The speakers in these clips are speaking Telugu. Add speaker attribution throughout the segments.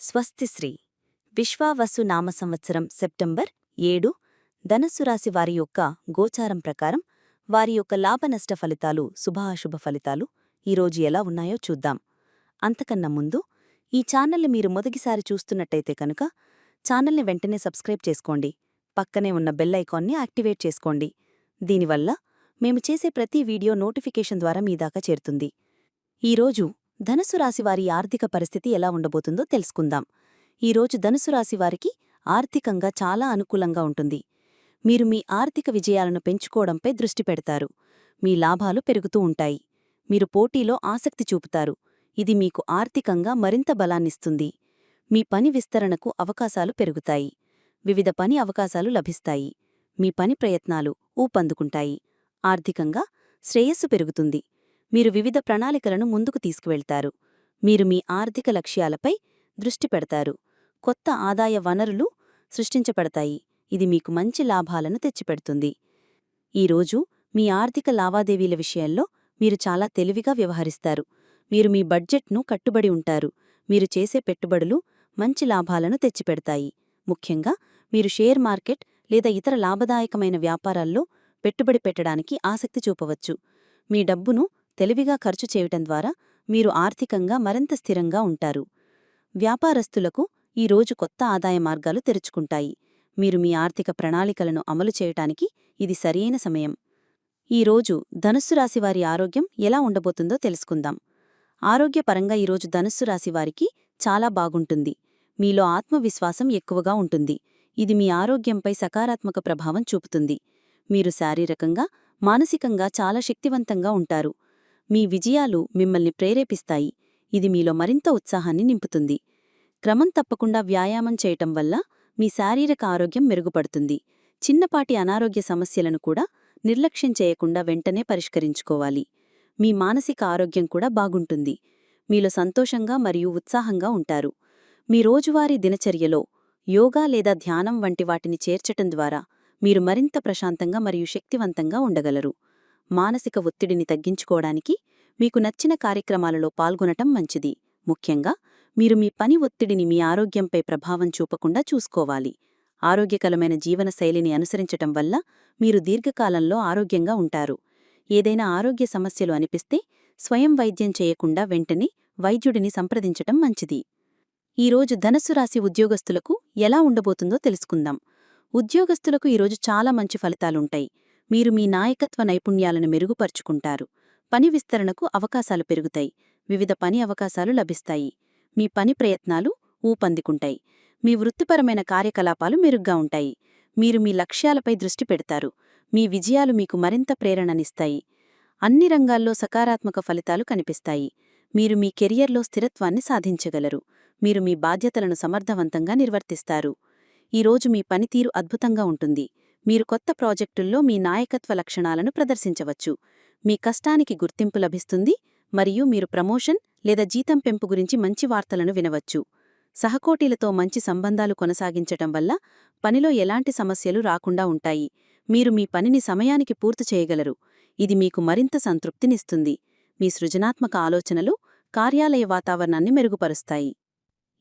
Speaker 1: స్వస్తిశ్రీ విశ్వావసు నామ సంవత్సరం సెప్టెంబర్ ఏడు. ధనస్సు రాశి వారి యొక్క గోచారం ప్రకారం వారి యొక్క లాభనష్ట ఫలితాలు శుభాశుభ ఫలితాలు ఈరోజు ఎలా ఉన్నాయో చూద్దాం. అంతకన్నా ముందు ఈ ఛానల్ని మీరు మొదటిసారి చూస్తున్నట్టయితే కనుక ఛానల్ని వెంటనే సబ్స్క్రైబ్ చేసుకోండి. పక్కనే ఉన్న బెల్ ఐకాన్ని యాక్టివేట్ చేసుకోండి. దీనివల్ల మేము చేసే ప్రతి వీడియో నోటిఫికేషన్ ద్వారా మీ దాకా చేరుతుంది. ఈరోజు ధనుసు రాశివారి ఆర్థిక పరిస్థితి ఎలా ఉండబోతుందో తెలుసుకుందాం. ఈరోజు ధనుసు రాశివారికి ఆర్థికంగా చాలా అనుకూలంగా ఉంటుంది. మీరు మీ ఆర్థిక విజయాలను పెంచుకోవడంపై దృష్టి పెడతారు. మీ లాభాలు పెరుగుతూ ఉంటాయి. మీరు పోటీలో ఆసక్తి చూపుతారు. ఇది మీకు ఆర్థికంగా మరింత బలాన్నిస్తుంది. మీ పని విస్తరణకు అవకాశాలు పెరుగుతాయి. వివిధ పని అవకాశాలు లభిస్తాయి. మీ పని ప్రయత్నాలు ఊపందుకుంటాయి. ఆర్థికంగా శ్రేయస్సు పెరుగుతుంది. మీరు వివిధ ప్రణాళికలను ముందుకు తీసుకువెళ్తారు. మీరు మీ ఆర్థిక లక్ష్యాలపై దృష్టి పెడతారు. కొత్త ఆదాయ వనరులు సృష్టించబడతాయి. ఇది మీకు మంచి లాభాలను తెచ్చిపెడుతుంది. ఈరోజు మీ ఆర్థిక లావాదేవీల విషయంలో మీరు చాలా తెలివిగా వ్యవహరిస్తారు. మీరు మీ బడ్జెట్ను కట్టుబడి ఉంటారు. మీరు చేసే పెట్టుబడులు మంచి లాభాలను తెచ్చిపెడతాయి. ముఖ్యంగా మీరు షేర్ మార్కెట్ లేదా ఇతర లాభదాయకమైన వ్యాపారాల్లో పెట్టుబడి పెట్టడానికి ఆసక్తి చూపవచ్చు. మీ డబ్బును తెలివిగా ఖర్చు చేయటం ద్వారా మీరు ఆర్థికంగా మరింత స్థిరంగా ఉంటారు. వ్యాపారస్తులకు ఈ రోజు కొత్త ఆదాయ మార్గాలు తెరుచుకుంటాయి. మీరు మీ ఆర్థిక ప్రణాళికలను అమలు చేయటానికి ఇది సరియైన సమయం. ఈరోజు ధనుస్సు రాశివారి ఆరోగ్యం ఎలా ఉండబోతుందో తెలుసుకుందాం. ఆరోగ్యపరంగా ఈరోజు ధనుస్సు రాశివారికి చాలా బాగుంటుంది. మీలో ఆత్మవిశ్వాసం ఎక్కువగా ఉంటుంది. ఇది మీ ఆరోగ్యంపై సకారాత్మక ప్రభావం చూపుతుంది. మీరు శారీరకంగా మానసికంగా చాలా శక్తివంతంగా ఉంటారు. మీ విజయాలు మిమ్మల్ని ప్రేరేపిస్తాయి. ఇది మీలో మరింత ఉత్సాహాన్ని నింపుతుంది. క్రమం తప్పకుండా వ్యాయామం చేయటం వల్ల మీ శారీరక ఆరోగ్యం మెరుగుపడుతుంది. చిన్నపాటి అనారోగ్య సమస్యలను కూడా నిర్లక్ష్యం చేయకుండా వెంటనే పరిష్కరించుకోవాలి. మీ మానసిక ఆరోగ్యం కూడా బాగుంటుంది. మీలో సంతోషంగా మరియు ఉత్సాహంగా ఉంటారు. మీ రోజువారీ దినచర్యలో యోగా లేదా ధ్యానం వంటి వాటిని చేర్చటం ద్వారా మీరు మరింత ప్రశాంతంగా మరియు శక్తివంతంగా ఉండగలరు. మానసిక ఒత్తిడిని తగ్గించుకోవడానికి మీకు నచ్చిన కార్యక్రమాలలో పాల్గొనటం మంచిది. ముఖ్యంగా మీరు మీ పని ఒత్తిడిని మీ ఆరోగ్యంపై ప్రభావం చూపకుండా చూసుకోవాలి. ఆరోగ్యకరమైన జీవనశైలిని అనుసరించటం వల్ల మీరు దీర్ఘకాలంలో ఆరోగ్యంగా ఉంటారు. ఏదైనా ఆరోగ్య సమస్యలు అనిపిస్తే స్వయం వైద్యం చేయకుండా వెంటనే వైద్యుడిని సంప్రదించటం మంచిది. ఈరోజు ధనస్సు రాశి ఉద్యోగస్తులకు ఎలా ఉండబోతుందో తెలుసుకుందాం. ఉద్యోగస్తులకు ఈరోజు చాలా మంచి ఫలితాలుంటాయి. మీరు మీ నాయకత్వ నైపుణ్యాలను మెరుగుపరుచుకుంటారు. పని విస్తరణకు అవకాశాలు పెరుగుతాయి. వివిధ పని అవకాశాలు లభిస్తాయి. మీ పని ప్రయత్నాలు ఊపందికుంటాయి. మీ వృత్తిపరమైన కార్యకలాపాలు మెరుగ్గా ఉంటాయి. మీరు మీ లక్ష్యాలపై దృష్టి పెడతారు. మీ విజయాలు మీకు మరింత ప్రేరణనిస్తాయి. అన్ని రంగాల్లో సకారాత్మక ఫలితాలు కనిపిస్తాయి. మీరు మీ కెరియర్లో స్థిరత్వాన్ని సాధించగలరు. మీరు మీ బాధ్యతలను సమర్థవంతంగా నిర్వర్తిస్తారు. ఈరోజు మీ పనితీరు అద్భుతంగా ఉంటుంది. మీరు కొత్త ప్రాజెక్టుల్లో మీ నాయకత్వ లక్షణాలను ప్రదర్శించవచ్చు. మీ కష్టానికి గుర్తింపు లభిస్తుంది మరియు మీరు ప్రమోషన్ లేదా జీతం పెంపు గురించి మంచి వార్తలను వినవచ్చు. సహకోటీలతో మంచి సంబంధాలు కొనసాగించటం వల్ల పనిలో ఎలాంటి సమస్యలు రాకుండా ఉంటాయి. మీరు మీ పనిని సమయానికి పూర్తి చేయగలరు. ఇది మీకు మరింత సంతృప్తినిస్తుంది. మీ సృజనాత్మక ఆలోచనలు కార్యాలయ వాతావరణాన్ని మెరుగుపరుస్తాయి.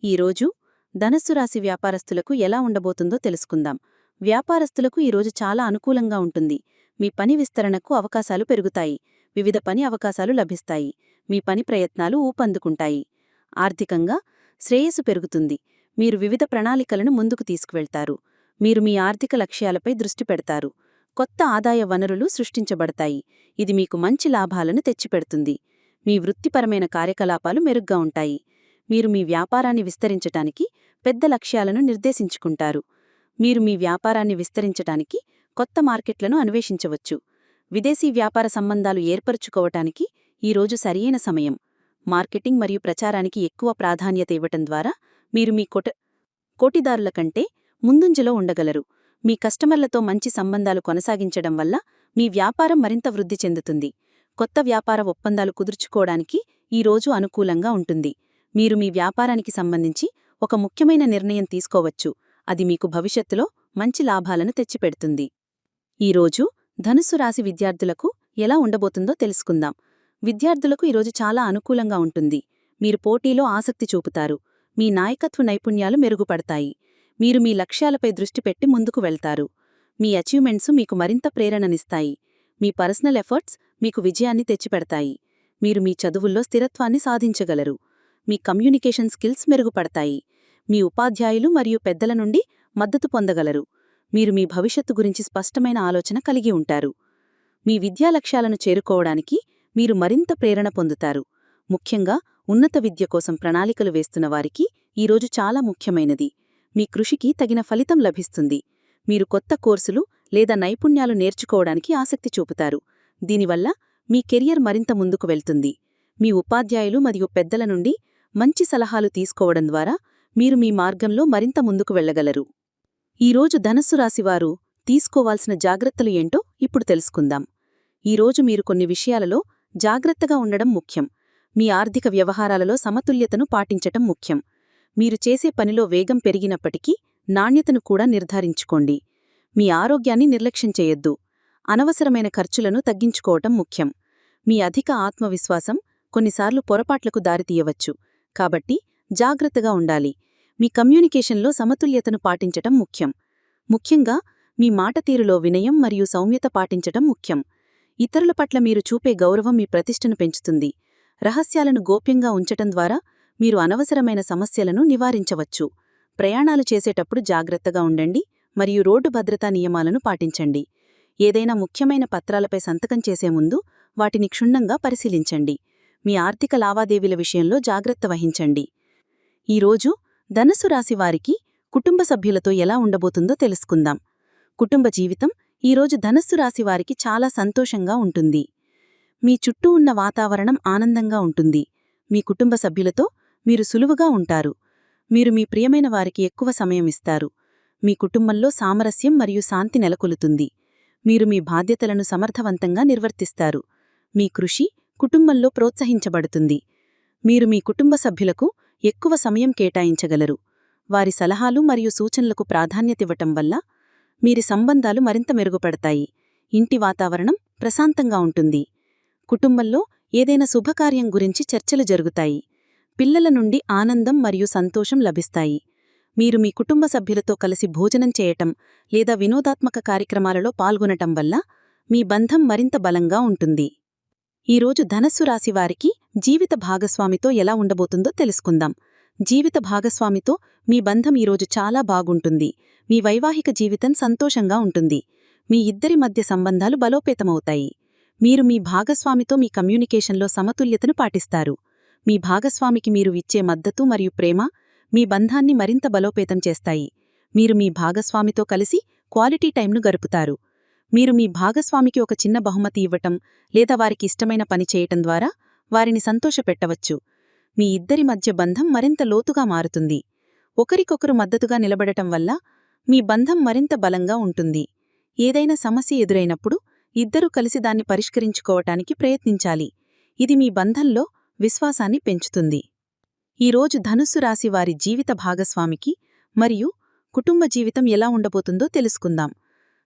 Speaker 1: ఈరోజు ధనస్సు రాశి వ్యాపారస్తులకు ఎలా ఉండబోతుందో తెలుసుకుందాం. వ్యాపారస్తులకు ఈరోజు చాలా అనుకూలంగా ఉంటుంది. మీ పని విస్తరణకు అవకాశాలు పెరుగుతాయి. వివిధ పని అవకాశాలు లభిస్తాయి. మీ పని ప్రయత్నాలు ఊపందుకుంటాయి. ఆర్థికంగా శ్రేయస్సు పెరుగుతుంది. మీరు వివిధ ప్రణాళికలను ముందుకు తీసుకువెళ్తారు. మీరు మీ ఆర్థిక లక్ష్యాలపై దృష్టి పెడతారు. కొత్త ఆదాయ వనరులు సృష్టించబడతాయి. ఇది మీకు మంచి లాభాలను తెచ్చిపెడుతుంది. మీ వృత్తిపరమైన కార్యకలాపాలు మెరుగ్గా ఉంటాయి. మీరు మీ వ్యాపారాన్ని విస్తరించటానికి పెద్ద లక్ష్యాలను నిర్దేశించుకుంటారు. మీరు మీ వ్యాపారాన్ని విస్తరించటానికి కొత్త మార్కెట్లను అన్వేషించవచ్చు. విదేశీ వ్యాపార సంబంధాలు ఏర్పరచుకోవటానికి ఈరోజు సరియైన సమయం. మార్కెటింగ్ మరియు ప్రచారానికి ఎక్కువ ప్రాధాన్యత ఇవ్వటం ద్వారా మీరు మీ కొట కోటిదారుల కంటే ముందుంజలో ఉండగలరు. మీ కస్టమర్లతో మంచి సంబంధాలు కొనసాగించడం వల్ల మీ వ్యాపారం మరింత వృద్ధి చెందుతుంది. కొత్త వ్యాపార ఒప్పందాలు కుదుర్చుకోవడానికి ఈరోజు అనుకూలంగా ఉంటుంది. మీరు మీ వ్యాపారానికి సంబంధించి ఒక ముఖ్యమైన నిర్ణయం తీసుకోవచ్చు. అది మీకు భవిష్యత్తులో మంచి లాభాలను తెచ్చిపెడుతుంది. ఈరోజు ధనుస్సు రాశి విద్యార్థులకు ఎలా ఉండబోతుందో తెలుసుకుందాం. విద్యార్థులకు ఈరోజు చాలా అనుకూలంగా ఉంటుంది. మీరు పోటీలో ఆసక్తి చూపుతారు. మీ నాయకత్వ నైపుణ్యాలు మెరుగుపడతాయి. మీరు మీ లక్ష్యాలపై దృష్టి పెట్టి ముందుకు వెళ్తారు. మీ అచీవ్మెంట్స్ మీకు మరింత ప్రేరణనిస్తాయి. మీ పర్సనల్ ఎఫర్ట్స్ మీకు విజయాన్ని తెచ్చిపెడతాయి. మీరు మీ చదువుల్లో స్థిరత్వాన్ని సాధించగలరు. మీ కమ్యూనికేషన్ స్కిల్స్ మెరుగుపడతాయి. మీ ఉపాధ్యాయులు మరియు పెద్దల నుండి మద్దతు పొందగలరు. మీరు మీ భవిష్యత్తు గురించి స్పష్టమైన ఆలోచన కలిగి ఉంటారు. మీ విద్యా లక్ష్యాలను చేరుకోవడానికి మీరు మరింత ప్రేరణ పొందుతారు. ముఖ్యంగా ఉన్నత విద్య కోసం ప్రణాళికలు వేస్తున్న వారికి ఈరోజు చాలా ముఖ్యమైనది. మీ కృషికి తగిన ఫలితం లభిస్తుంది. మీరు కొత్త కోర్సులు లేదా నైపుణ్యాలు నేర్చుకోవడానికి ఆసక్తి చూపుతారు. దీనివల్ల మీ కెరియర్ మరింత ముందుకు వెళ్తుంది. మీ ఉపాధ్యాయులు మరియు పెద్దల నుండి మంచి సలహాలు తీసుకోవడం ద్వారా మీరు మీ మార్గంలో మరింత ముందుకు వెళ్ళగలరు ఈరోజు ధనస్సు రాశివారు తీసుకోవాల్సిన జాగ్రత్తలు ఏంటో ఇప్పుడు తెలుసుకుందాం. ఈరోజు మీరు కొన్ని విషయాలలో జాగ్రత్తగా ఉండడం ముఖ్యం. మీ ఆర్థిక వ్యవహారాలలో సమతుల్యతను పాటించటం ముఖ్యం. మీరు చేసే పనిలో వేగం పెరిగినప్పటికీ నాణ్యతను కూడా నిర్ధారించుకోండి. మీ ఆరోగ్యాన్ని నిర్లక్ష్యం చేయొద్దు. అనవసరమైన ఖర్చులను తగ్గించుకోవటం ముఖ్యం. మీ అధిక ఆత్మవిశ్వాసం కొన్నిసార్లు పొరపాట్లకు దారితీయవచ్చు. కాబట్టి జాగ్రత్తగా ఉండాలి. మీ కమ్యూనికేషన్లో సమతుల్యతను పాటించటం ముఖ్యం. ముఖ్యంగా మీ మాటతీరులో వినయం మరియు సౌమ్యత పాటించటం ముఖ్యం. ఇతరుల పట్ల మీరు చూపే గౌరవం మీ ప్రతిష్టను పెంచుతుంది. రహస్యాలను గోప్యంగా ఉంచటం ద్వారా మీరు అనవసరమైన సమస్యలను నివారించవచ్చు. ప్రయాణాలు చేసేటప్పుడు జాగ్రత్తగా ఉండండి మరియు రోడ్డు భద్రతా నియమాలను పాటించండి. ఏదైనా ముఖ్యమైన పత్రాలపై సంతకం చేసే ముందు వాటిని క్షుణ్ణంగా పరిశీలించండి. మీ ఆర్థిక లావాదేవీల విషయంలో జాగ్రత్త వహించండి. ఈరోజు ధనుసు రాశి వారికి కుటుంబ సభ్యులతో ఎలా ఉండబోతుందో తెలుసుకుందాం. కుటుంబ జీవితం ఈరోజు ధనస్సు రాశి వారికి చాలా సంతోషంగా ఉంటుంది. మీ చుట్టూ ఉన్న వాతావరణం ఆనందంగా ఉంటుంది. మీ కుటుంబ సభ్యులతో మీరు సులువుగా ఉంటారు. మీరు మీ ప్రియమైన వారికి ఎక్కువ సమయం ఇస్తారు. మీ కుటుంబంలో సామరస్యం మరియు శాంతి నెలకొలుతుంది. మీరు మీ బాధ్యతలను సమర్థవంతంగా నిర్వర్తిస్తారు. మీ కృషి కుటుంబంలో ప్రోత్సహించబడుతుంది. మీరు మీ కుటుంబ సభ్యులకు ఎక్కువ సమయం కేటాయించగలరు. వారి సలహాలు మరియు సూచనలకు ప్రాధాన్యతివ్వటం వల్ల మీరి సంబంధాలు మరింత మెరుగుపడతాయి. ఇంటి వాతావరణం ప్రశాంతంగా ఉంటుంది. కుటుంబంలో ఏదైనా శుభకార్యం గురించి చర్చలు జరుగుతాయి. పిల్లల నుండి ఆనందం మరియు సంతోషం లభిస్తాయి. మీరు మీ కుటుంబ సభ్యులతో కలిసి భోజనం చేయటం లేదా వినోదాత్మక కార్యక్రమాలలో పాల్గొనటం వల్ల మీ బంధం మరింత బలంగా ఉంటుంది. ఈరోజు ధనస్సు రాశివారికి జీవిత భాగస్వామితో ఎలా ఉండబోతుందో తెలుసుకుందాం. జీవిత భాగస్వామితో మీ బంధం ఈరోజు చాలా బాగుంటుంది. మీ వైవాహిక జీవితం సంతోషంగా ఉంటుంది. మీ ఇద్దరి మధ్య సంబంధాలు బలోపేతమవుతాయి. మీరు మీ భాగస్వామితో మీ కమ్యూనికేషన్లో సమతుల్యతను పాటిస్తారు. మీ భాగస్వామికి మీరు ఇచ్చే మద్దతు మరియు ప్రేమ మీ బంధాన్ని మరింత బలోపేతం చేస్తాయి. మీరు మీ భాగస్వామితో కలిసి క్వాలిటీ టైంను గరుపుతారు మీరు మీ భాగస్వామికి ఒక చిన్న బహుమతి ఇవ్వటం లేదా వారికి ఇష్టమైన పని చేయటం ద్వారా వారిని సంతోషపెట్టవచ్చు. మీ ఇద్దరి మధ్య బంధం మరింత లోతుగా మారుతుంది. ఒకరికొకరు మద్దతుగా నిలబడటం వల్ల మీ బంధం మరింత బలంగా ఉంటుంది. ఏదైనా సమస్య ఎదురైనప్పుడు ఇద్దరూ కలిసి దాన్ని పరిష్కరించుకోవటానికి ప్రయత్నించాలి. ఇది మీ బంధంలో విశ్వాసాన్ని పెంచుతుంది. ఈరోజు ధనుస్సు రాశి వారి జీవిత భాగస్వామికి మరియు కుటుంబ జీవితం ఎలా ఉండబోతుందో తెలుసుకుందాం.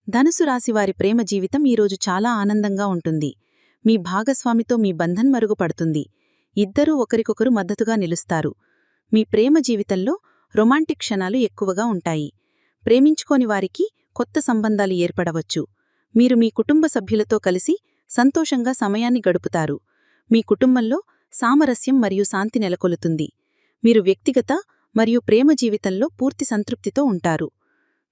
Speaker 1: ధనుసు రాశివారి ప్రేమ జీవితం ఈరోజు చాలా ఆనందంగా ఉంటుంది. మీ భాగస్వామితో మీ బంధం మరుగుపడుతుంది. ఇద్దరూ ఒకరికొకరు మద్దతుగా నిలుస్తారు. మీ ప్రేమ జీవితంలో రొమాంటిక్ క్షణాలు ఎక్కువగా ఉంటాయి. ప్రేమించుకోని వారికి కొత్త సంబంధాలు ఏర్పడవచ్చు. మీరు మీ కుటుంబ సభ్యులతో కలిసి సంతోషంగా సమయాన్ని గడుపుతారు. మీ కుటుంబంలో సామరస్యం మరియు శాంతి నెలకొలుతుంది. మీరు వ్యక్తిగత మరియు ప్రేమ జీవితంలో పూర్తి సంతృప్తితో ఉంటారు.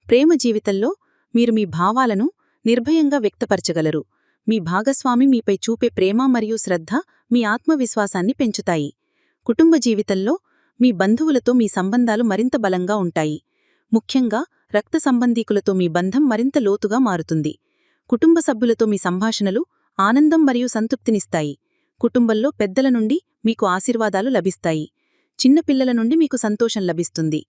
Speaker 1: ప్రేమ జీవితంలో మీరు మీ భావాలను నిర్భయంగా వ్యక్తపరచగలరు. మీ భాగస్వామి మీపై చూపే ప్రేమ మరియు శ్రద్ధ మీ ఆత్మవిశ్వాసాన్ని పెంచుతాయి. కుటుంబ జీవితంలో మీ బంధువులతో మీ సంబంధాలు మరింత బలంగా ఉంటాయి. ముఖ్యంగా రక్త సంబంధీకులతో మీ బంధం మరింత లోతుగా మారుతుంది. కుటుంబ సభ్యులతో మీ సంభాషణలు ఆనందం మరియు సంతృప్తినిస్తాయి. కుటుంబంలో పెద్దల నుండి మీకు ఆశీర్వాదాలు లభిస్తాయి. చిన్నపిల్లల నుండి మీకు సంతోషం లభిస్తుంది.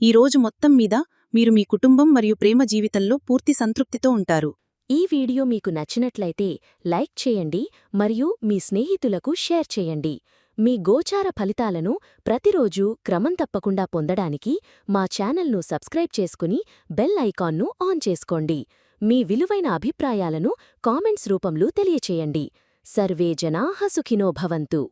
Speaker 1: ఈ రోజు మొత్తం మీద మీరు మీ కుటుంబం మరియు ప్రేమ జీవితంలో పూర్తి సంతృప్తితో ఉంటారు.
Speaker 2: ఈ వీడియో మీకు నచ్చినట్లయితే లైక్ చేయండి మరియు మీ స్నేహితులకు షేర్ చేయండి. మీ గోచార ఫలితాలను ప్రతిరోజూ క్రమం తప్పకుండా పొందడానికి మా ఛానల్ను సబ్స్క్రైబ్ చేసుకుని బెల్ ఐకాన్ను ఆన్ చేసుకోండి. మీ విలువైన అభిప్రాయాలను కామెంట్స్ రూపంలో తెలియచేయండి. సర్వే జనా సుఖినో భవంతు.